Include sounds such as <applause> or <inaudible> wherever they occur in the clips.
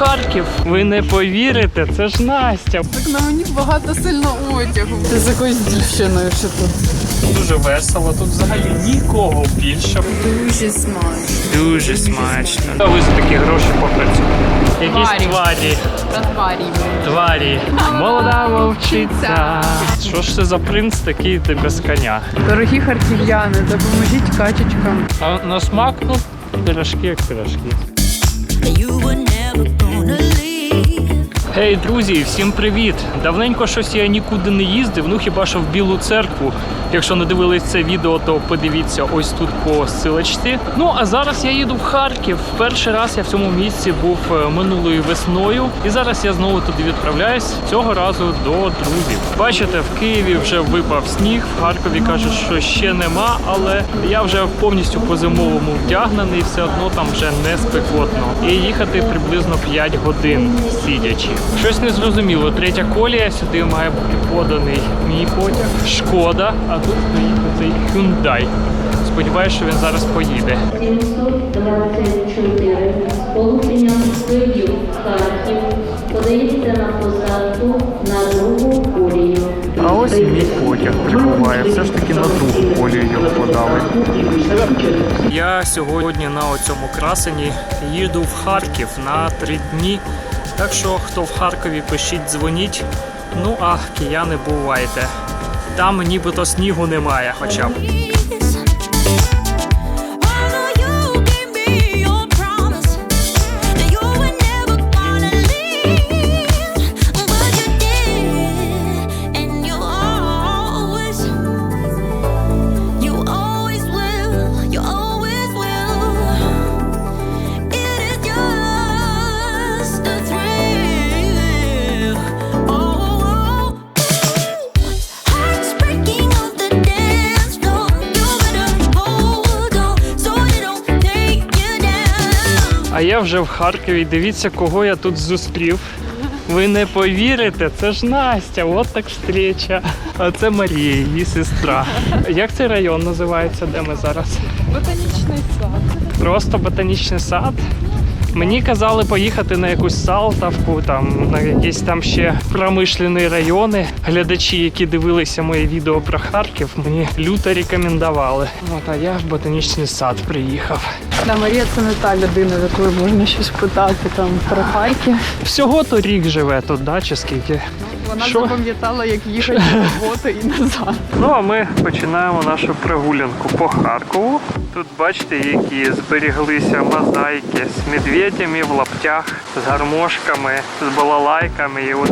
Харків. Ви не повірите, це ж Настя. Так на мені багато сильно одягу. Ти з якоюсь дівчиною чи тут. Дуже весело. Тут взагалі нікого більше. Дуже смачно. Дуже смачно. А ви за такі гроші попрацюєте. Якісь Тварі. тварі. Тварі. Тварі. Молода вовчиця. Що ж це за принц такий ти без коня? Дорогі харків'яни, допоможіть качечкам. А на смак, ну, пирожки як пирожки. You were never gonna leave. Гей, друзі, всім привіт! Давненько щось я нікуди не їздив, ну хіба що в Білу церкву. Якщо не дивились це відео, то подивіться ось тут по силочці. Ну а зараз я їду в Харків. Перший раз я в цьому місці був е, минулою весною, і зараз я знову туди відправляюсь. Цього разу до друзів. Бачите, в Києві вже випав сніг, в Харкові кажуть, що ще нема, але я вже повністю по зимовому вдягнений, все одно там вже не спекотно. І їхати приблизно 5 годин сидячи. Щось не зрозуміло. Третя колія сюди має бути поданий мій потяг. Шкода, а тут стоїть цей Hyundai. Сподіваюсь, що він зараз поїде. 724 сполучення Київ Харків подається на посадку на другу колію. А ось і мій потяг прибуває. Все ж таки на другу колію його подали. Я сьогодні на оцьому красені їду в Харків на три дні. Так що, хто в Харкові, пишіть, дзвоніть. Ну а кияни бувайте. Там нібито снігу немає, хоча б. А я вже в Харкові. Дивіться, кого я тут зустрів. Ви не повірите, це ж Настя, от так встреча. А це Марія, її сестра. Як цей район називається, де ми зараз? Ботанічний сад. Просто ботанічний сад. Мені казали поїхати на якусь Салтавку, там на якісь там ще промишлені райони. Глядачі, які дивилися моє відео про Харків, мені люто рекомендували. От а я в ботанічний сад приїхав. Да, Марія це не та людина, в якої можна щось питати там про Харків. Всього то рік живе тут, да, чи скільки? Вона Що? запам'ятала, як їхати роботи і назад. Ну а ми починаємо нашу прогулянку по Харкову. Тут бачите, які зберіглися мозаїки з медведями в лаптях, з гармошками, з балалайками і от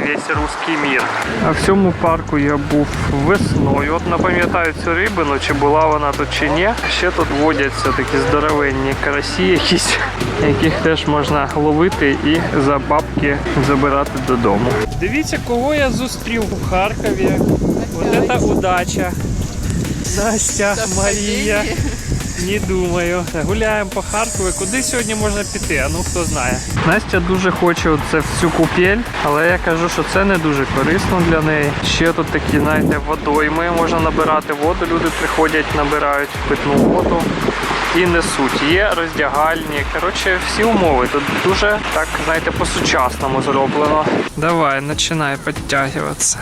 весь русський мір. А в цьому парку я був весною. От не пам'ятаю цю рибину, чи була вона тут чи ні. Ще тут водяться такі здоровенні карасі якісь, яких теж можна ловити і за бабки забирати додому. Дивіться, кого я зустрів у Харкові. Вот это удача. Настя, Марія. Не думаю. Гуляємо по Харкові. Куди сьогодні можна піти? А ну хто знає. Настя дуже хоче оце всю купель, але я кажу, що це не дуже корисно для неї. Ще тут такі, знаєте, водойми можна набирати воду. Люди приходять, набирають питну воду і несуть. Є роздягальні. Коротше, всі умови. Тут дуже так, знаєте, по-сучасному зроблено. Давай, починай підтягуватися.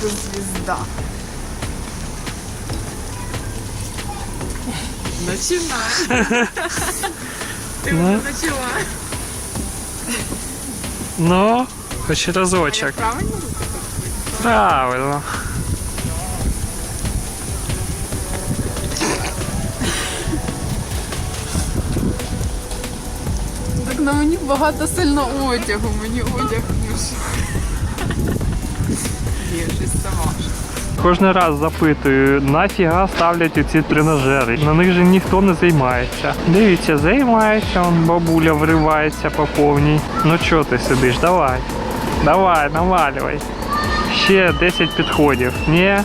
Звізда. Начинай. Ти Ну. почала. Ну, хоч разочок. Правильно? Правильно. На мені багато сильно одягу. Мені одяг дуже. Є щось сама. Кожен раз запитую, нафіга ставлять оці тренажери. На них же ніхто не займається. Дивіться, займається, он бабуля вривається по повній. Ну чого ти сидиш? Давай. Давай, навалювай. Ще 10 підходів. Ні?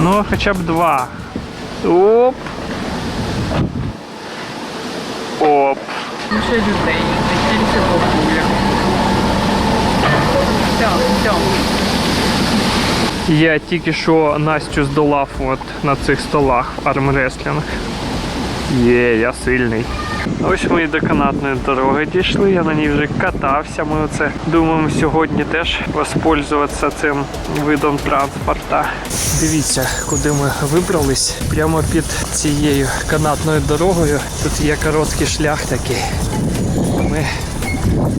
Ну, хоча б два. Оп. Оп. ще людей, не тільки бабуля. Все, все. Я тільки що Настю здолав от на цих столах в армреслінг. Є, я сильний. Ось ми і до канатної дороги дійшли, я на ній вже катався. Ми оце думаємо сьогодні теж воспользуватися цим видом транспорта. Дивіться, куди ми вибрались. Прямо під цією канатною дорогою. Тут є короткий шлях такий. Ми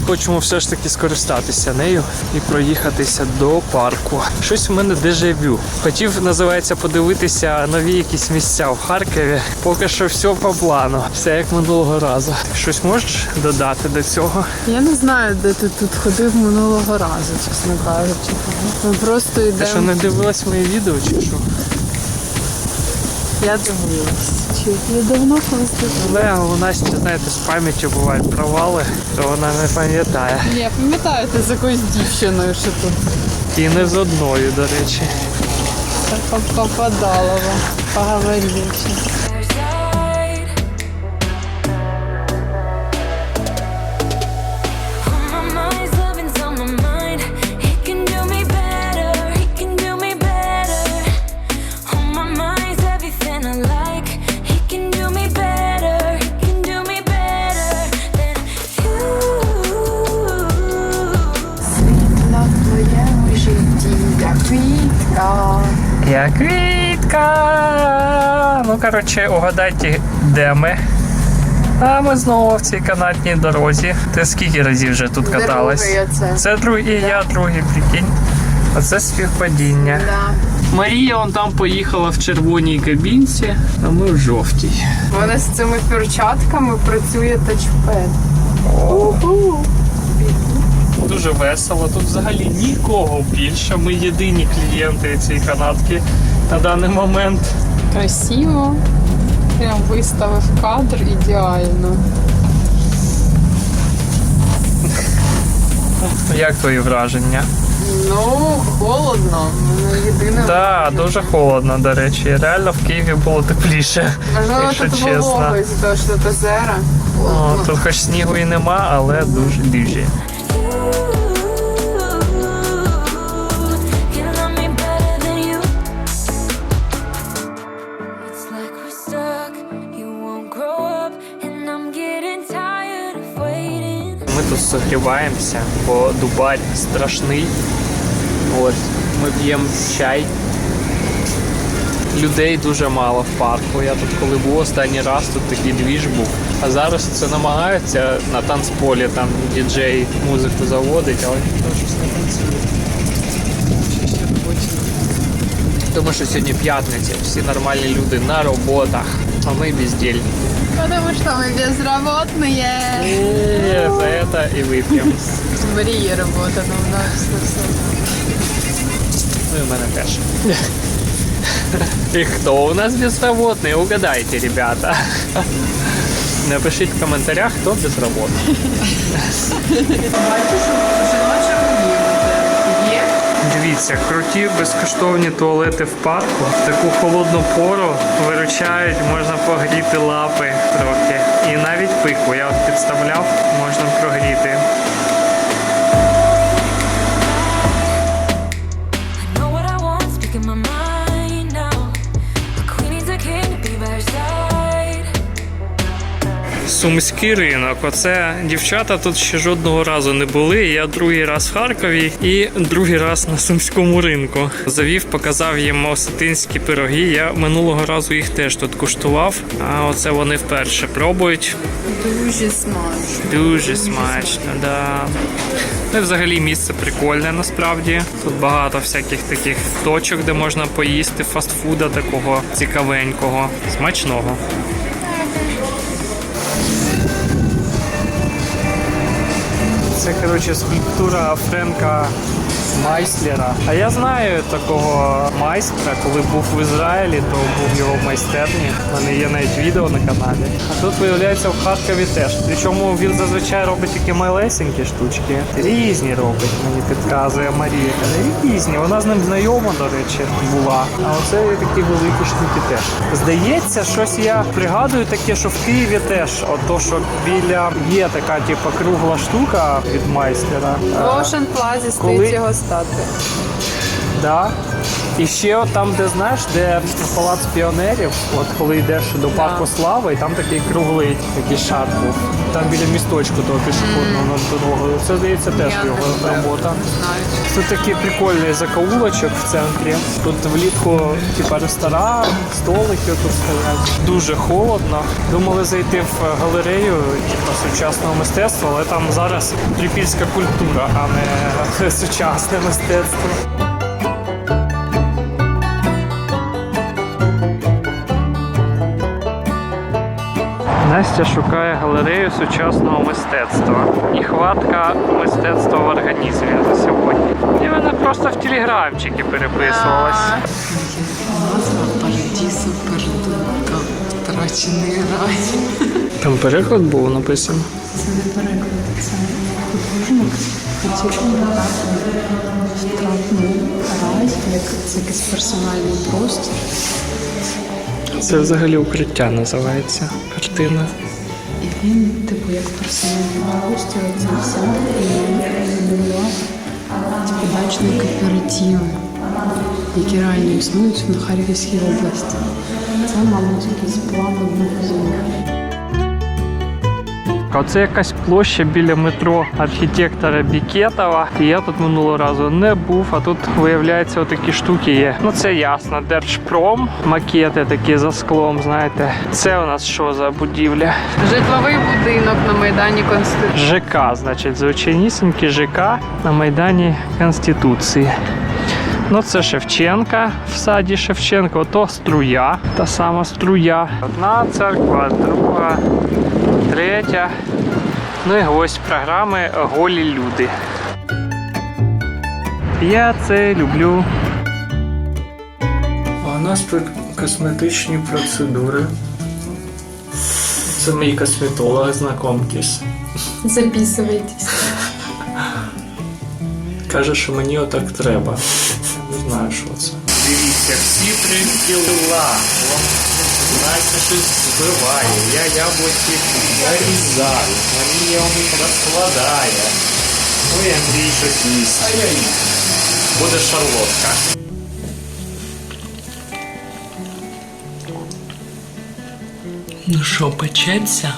Хочемо все ж таки скористатися нею і проїхатися до парку. Щось в мене дежавю. Хотів, називається, подивитися нові якісь місця в Харкові. Поки що все по плану. Все як минулого разу. Щось можеш додати до цього? Я не знаю, де ти тут ходив минулого разу, чесно кажучи. Ми просто Ти що не дивилась моє відео чи що? Я дивилась. Чи я давно колись? Але у нас, знаєте, з пам'яттю бувають провали, то вона не пам'ятає. Ні, пам'ятаєте з якоюсь дівчиною, що тут І не з одною, до речі. попадала вам. Поговорили. Квітка. Ну, коротше, угадайте, де ми. А ми знову в цій канатній дорозі. Ти скільки разів вже тут каталась? Другий оце. Це другий, і я другий, прикинь. Оце співпадіння. Да. Марія он там поїхала в червоній кабінці, а ми в жовтій. Вона з цими перчатками працює тачпед. Уху. Дуже весело. Тут взагалі нікого більше. Ми єдині клієнти цієї канатки на даний момент. Красиво. Прям виставив кадр ідеально. Як твої враження? Ну, холодно. Ну, єдине. Так, дуже холодно, до речі. Реально в Києві було тепліше, Можливо, якщо тут чесно. вологость, то що до зера. О, тут хоч снігу і нема, але дуже дуже. Тут согріваємося, бо Дубай страшний. От, ми п'ємо чай. Людей дуже мало в парку. Я тут коли був останній раз, тут такий двіж був. А зараз це намагаються на танцполі, там діджей музику заводить, але ніхто щось не танцює. Тому що сьогодні п'ятниця, всі нормальні люди на роботах, а ми бездільні. Потому що ми безработные. І за це і вип'ємо. Мріє робота, ну в нас все все. Ну і в мене теж. І хто у нас безработний? Угадайте, ребята. Напишіть в коментарях, хто безработний. Дивіться, круті безкоштовні туалети в парку. Таку холодну пору виручають, можна погріти лапи трохи. І навіть пику. Я от підставляв, можна прогріти. Сумський ринок. Оце дівчата тут ще жодного разу не були. Я другий раз в Харкові і другий раз на сумському ринку. Завів, показав їм осетинські пироги. Я минулого разу їх теж тут куштував. А оце вони вперше пробують. Дуже смачно. Дуже смачно, да. Ну і взагалі місце прикольне насправді. Тут багато всяких таких точок, де можна поїсти фастфуда такого цікавенького, смачного. Це коротше скульптура Френка Майслера. А я знаю такого майстра, коли був в Ізраїлі, то був його в майстерні. У мене є навіть відео на каналі. А тут виявляється в Харкові теж. Причому він зазвичай робить такі малесенькі штучки. Різні робить, мені підказує Марія. Різні. Вона з ним знайома, до речі, була. А оце такі великі штуки теж. Здається, щось я пригадую таке, що в Києві теж. Ото, що біля є така, типу, кругла штука від майстера. Ocean Plaza стоїть його статуя. Да. І ще от там, де знаєш, де палац піонерів, от коли йдеш до парку слави, і там такий круглий такий шар був. Там біля місточку того пішохідного дорогою. Це здається теж Я його не знаю. робота. Тут такий прикольний закоулочок в центрі. Тут влітку, типа ресторан, столики тут стоять. Дуже холодно. Думали зайти в галерею типа сучасного мистецтва, але там зараз трипільська культура, а не <laughs> сучасне мистецтво. Настя шукає галерею сучасного мистецтва. І хватка мистецтва в організмі на сьогодні. І вона просто в телеграмчики переписувалась. Втрачений рай. Там переклад був написано. Це не переклад, це художник втратний рай, як це якийсь персональний простір. Це взагалі укриття називається картина. І він, типу, як персональний простір, це все і типу, дачні кооперативи, які реально існують на Харківській області. Це, мабуть, якийсь план одного з них. А Оце якась площа біля метро архітектора Бікетова. І я тут минулого разу не був, а тут виявляється отакі штуки є. Ну це ясно, Держпром, макети такі за склом, знаєте. Це у нас що за будівля? Житловий будинок на Майдані Конституції. ЖК, значить, звичайнісінький ЖК на Майдані Конституції. Ну, це Шевченка в саді Шевченка, ото струя, та сама струя. Одна церква, друга, третя. Ну і ось програми Голі люди. Я це люблю. А у нас тут косметичні процедури. Це мій косметолог, знакомтесь. Записуйтесь. Каже, що мені отак треба. Не знаю, що це. Дивіться, всі прикіла. Знаєте, щось збиває. Я яблуки нарізаю. Марія у них розкладає. Ой, Андрій щось їсть. Буде шарлотка. Ну що, печеться?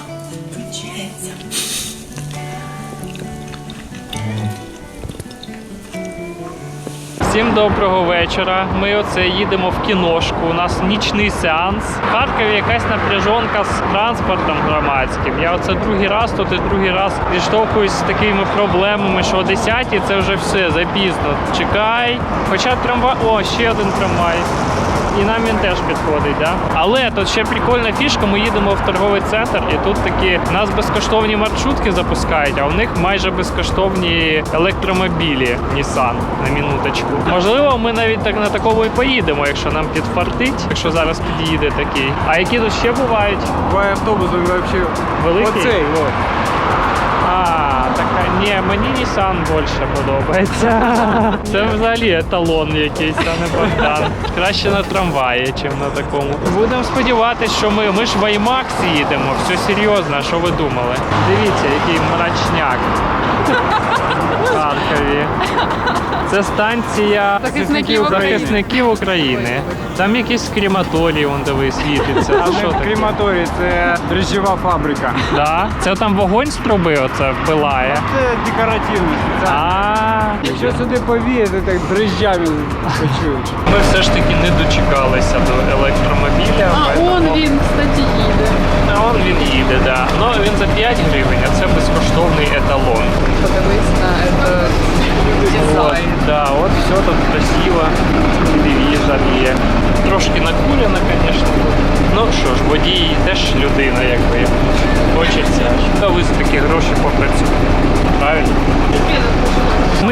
Всім доброго вечора. Ми оце їдемо в кіношку. У нас нічний сеанс. В Харкові якась напряжонка з транспортом громадським. Я оце другий раз, тут і другий раз зіштовхуюсь з такими проблемами, що о 10 це вже все запізно. Чекай. Хоча трамвай. О, ще один трамвай. І нам він теж підходить, да? Але тут ще прикольна фішка. Ми їдемо в торговий центр, і тут такі нас безкоштовні маршрутки запускають, а у них майже безкоштовні електромобілі Nissan на минуточку. Можливо, ми навіть так на такому і поїдемо, якщо нам підфартить, якщо зараз під'їде такий. А які тут ще бувають? Буває автобус, він вообще Великий? оцей, от. Ні, мені Nissan більше подобається. <laughs> Це взагалі еталон якийсь, а не Богдан. Краще на трамваї, ніж на такому. Будемо сподіватися, що ми, ми ж в IMAX їдемо, все серйозно, що ви думали? Дивіться, який мрачняк. В Харкові. Це станція Захисників захисників України. Там якийсь крематорій, вон де ви світиться. А Це що таке? крематорій, це дрожжева фабрика. Да? Це там вогонь з труби оце пилає. Це декоративно. А, якщо сюди повіє, то так дрожжами почують. ми все ж таки не дочекалися до електромобіля. А, он він, кстати, їде. А он він їде, да. Ну він за 5 гривень, а це безкоштовний еталон. Подивись на це От, дизайн. да, от все тут красиво, телевізор є. Трошки накурено, звісно. Ну що ж, водій теж людина, якби хочеться. Та ви за такі гроші попрацюєте. Правильно?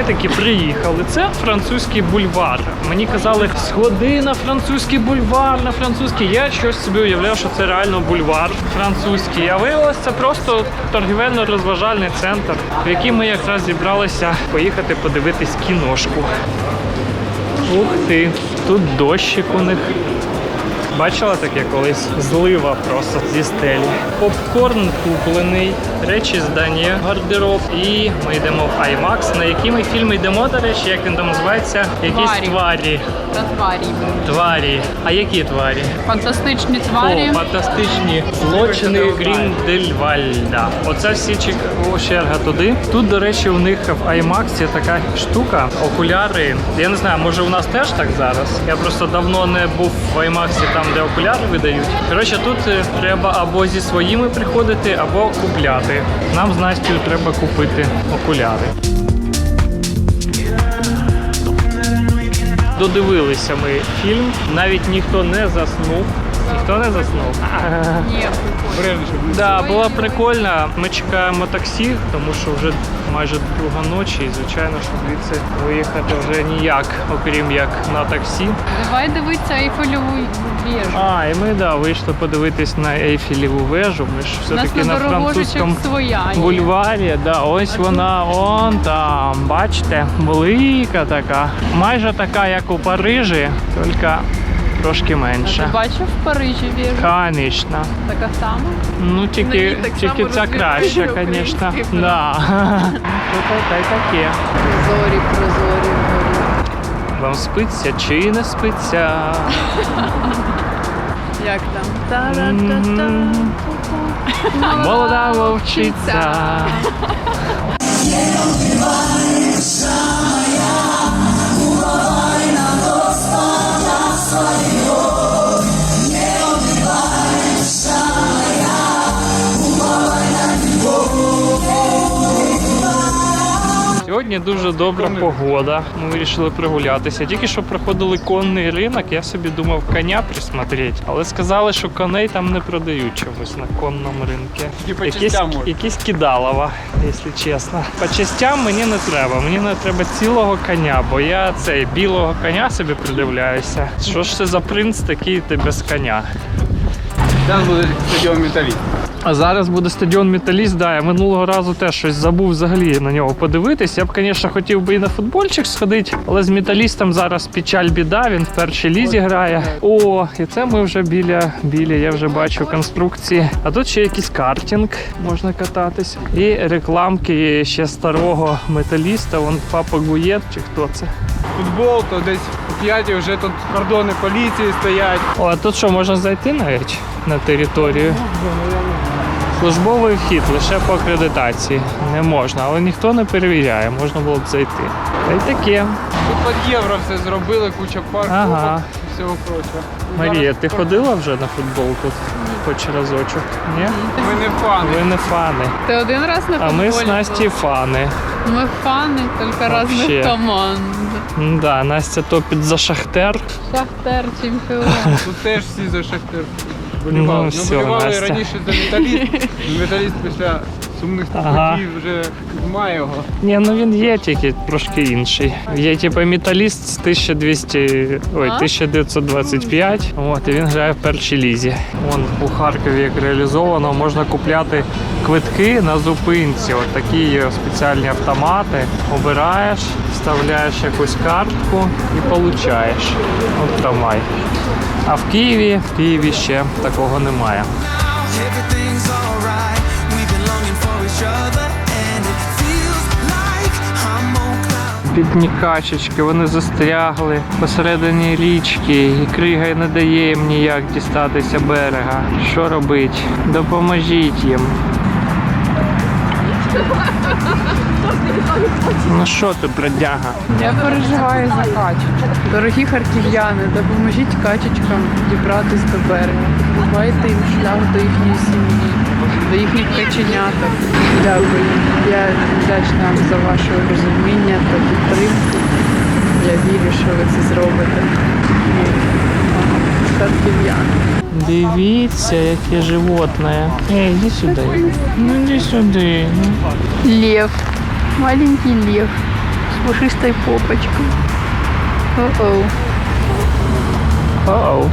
Таки приїхали. Це французький бульвар. Мені казали, сходи на французький бульвар, на французький. Я щось собі уявляв, що це реально бульвар французький. А виявилося, це просто торгівельно-розважальний центр, в який ми якраз зібралися поїхати подивитись кіношку. Ух ти, тут дощик у них. Бачила таке колись? Злива просто зі стелі. Попкорн куплений, речі здані, гардероб. І ми йдемо в IMAX. На який ми фільм йдемо, до речі, як він там називається? Якісь Тварі. тварі. Та тварі. Тварі. А які тварі? Фантастичні тварі. О, фантастичні злочини Гріндельвальда. Оце всі чек... О, черга туди. Тут, до речі, у них в IMAX є така штука, окуляри. Я не знаю, може у нас теж так зараз. Я просто давно не був в IMAX там, де окуляри видають. Коротше, тут е, треба або зі своїми приходити, або купляти. Нам з Настю треба купити окуляри. Додивилися ми фільм, навіть ніхто не заснув. Ніхто не заснув. Ні, Да, було прикольно. Ми чекаємо таксі, тому що вже майже друга ночі, і звичайно, що звідси виїхати вже ніяк, окрім як на таксі. Давай дивитися Ейфелеву вежу. А, і ми да, вийшли подивитись на Ейфелеву вежу. Ми ж все-таки на французькому своя є. бульварі. Да, ось вона, он там. Бачите, велика така. Майже така, як у Парижі, тільки трошки Ти менша. бачив в Парижі вежу? Звісно. Така сама? Ну тільки, тільки ця краще, звісно. Да. Та й таке. Зорі, прозорі, горі. Вам спиться чи не спиться? Як там? Молода вовчиця. <laughs> Сьогодні дуже добра погода. Ми вирішили прогулятися. Тільки що проходили конний ринок, я собі думав коня присмотреть, але сказали, що коней там не продають чомусь на конному ринку. І по Якісь, якісь кидалова, якщо чесно. По частям мені не треба. Мені не треба цілого коня, бо я цей білого коня собі придивляюся. Що ж це за принц такий ти без коня? Зараз буде стадіон металіст. А зараз буде стадіон Металіст. Да, я минулого разу теж щось забув взагалі на нього подивитись. Я б, звісно, хотів би і на футбольчик сходити, але з металістом зараз печаль біда. Він в першій лізі грає. О, і це ми вже біля, біля, я вже бачу конструкції. А тут ще якийсь картинг можна кататись. І рекламки ще старого металіста. Вон папа Гуєт чи хто це. Футбол, то десь у п'ятій вже тут кордони поліції стоять. О, а тут що можна зайти навіть на територію? Службовий вхід лише по акредитації не можна, але ніхто не перевіряє, можна було б зайти. Та й таке. Тут під євро все зробили, куча парків Ага. і всього прочого. Марія, ти ходила вже на футбол тут? Хоч разочок? Ні? Ми не фани. Ви не фани. Ти один раз на А ми з був? Насті фани. Ми фани, тільки Вообще. різних команд. Да, Настя топить за Шахтер. Шахтер чемпіон. Тут <laughs> теж всі за Шахтер Ну, болівали. Ну, все, болівали Настя. раніше за металіст. Ну, <laughs> Металіст після сумних Ага. вже має його. Ні, ну він є тільки трошки інший. Є типу металіст з 1200, ой, А? 1925. От, і він грає в першій лізі. Вон у Харкові як реалізовано, можна купляти квитки на зупинці. От такі є спеціальні автомати. Обираєш, вставляєш якусь картку і получаєш. От трамвай. А в Києві, в Києві ще такого немає. Бідні качечки, вони застрягли посередині річки, і крига не дає їм ніяк дістатися берега. Що робить? Допоможіть їм. Ну що ти, бродяга? Я переживаю за качечок. Дорогі харків'яни, допоможіть качечкам дібратись до берега. Відкривайте їм шлях до їхньої сім'ї, до їхніх каченяток. Дякую. Я вдячна вам за ваше розуміння та підтримку. Я вірю, що ви це зробите. Дивіться, яке животне. Ей, іди сюди. Ну іди сюди. Лев. Маленький лев с пушистой попочкой. О-оу. Оу.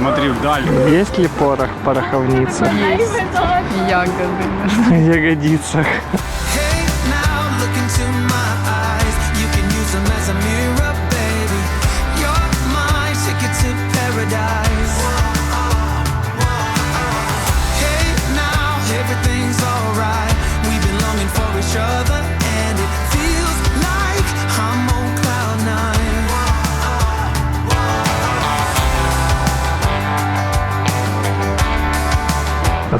Смотри вдаль. Есть ли порох в пороховнице? Ягоды. В ягодицах. Now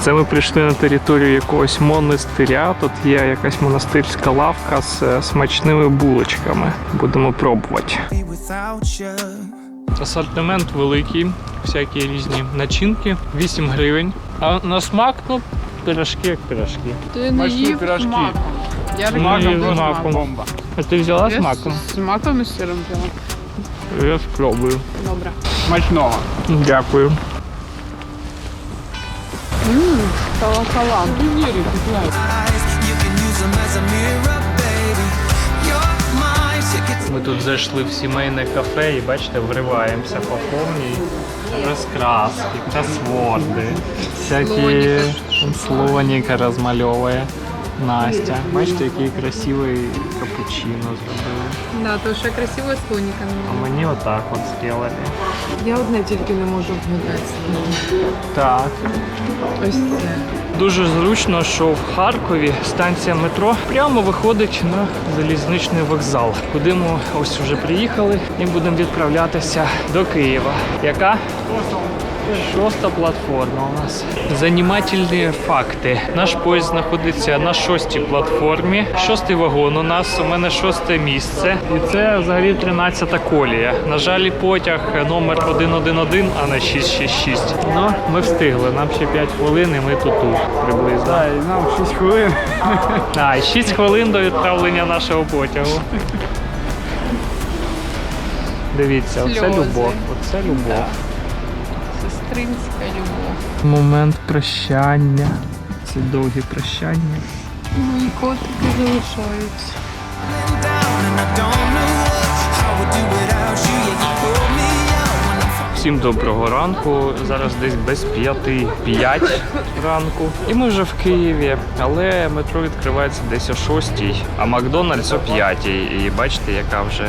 це ми прийшли на територію якогось монастиря. Тут є якась монастирська лавка з е, смачними булочками. Будемо пробувати. Асортимент великий, всякі різні начинки, 8 гривень. А на смак, ну, пирожки як пирожки. Ти не їв пирожки. маком. Я З маком з маком. бомба. А ти взяла з маком? З маком і сиром взяла. Я спробую. Добре. Смачного. Дякую. Ми тут зайшли в сімейне кафе і бачите, вриваємося по повній розкраски, кросворди, всякі слоніка розмальовує Настя. Бачите, який красивий капучино зробили. Да, то ще красиво з А мені отак от зробили. Я одне тільки не можу вгадати. Так. Ось це. Дуже зручно, що в Харкові станція метро прямо виходить на залізничний вокзал, куди ми ось вже приїхали і будемо відправлятися до Києва. Яка? Шоста платформа у нас. Занімательні факти. Наш поїзд знаходиться на шостій платформі. Шостий вагон у нас. У мене шосте місце. І це взагалі 13-та колія. На жаль, потяг номер 111, а не 666. Ну, ми встигли. Нам ще 5 хвилин і ми тут приблизно. Так, і нам 6 хвилин. А, 6 хвилин до відправлення нашого потягу. Дивіться, оце Сльози. любов. Оце любов. Сестринська любов. Момент прощання. Це довгі прощання. Ну і котики залишаються. down, and I don't Всім доброго ранку. Зараз десь без п'яти п'ять ранку. І ми вже в Києві, але метро відкривається десь о шостій, а Макдональдс о п'ятій. І бачите, яка вже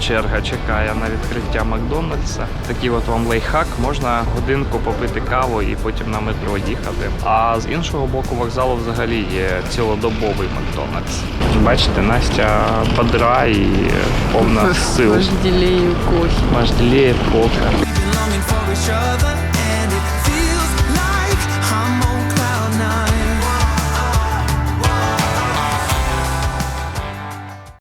черга чекає на відкриття Макдональдса. Такий от вам лайфхак, можна годинку попити каву і потім на метро їхати. А з іншого боку вокзалу взагалі є цілодобовий Макдональдс. Бачите, Настя бодра і повна сил. Вожділею кофі. Вожделеє кофе. trust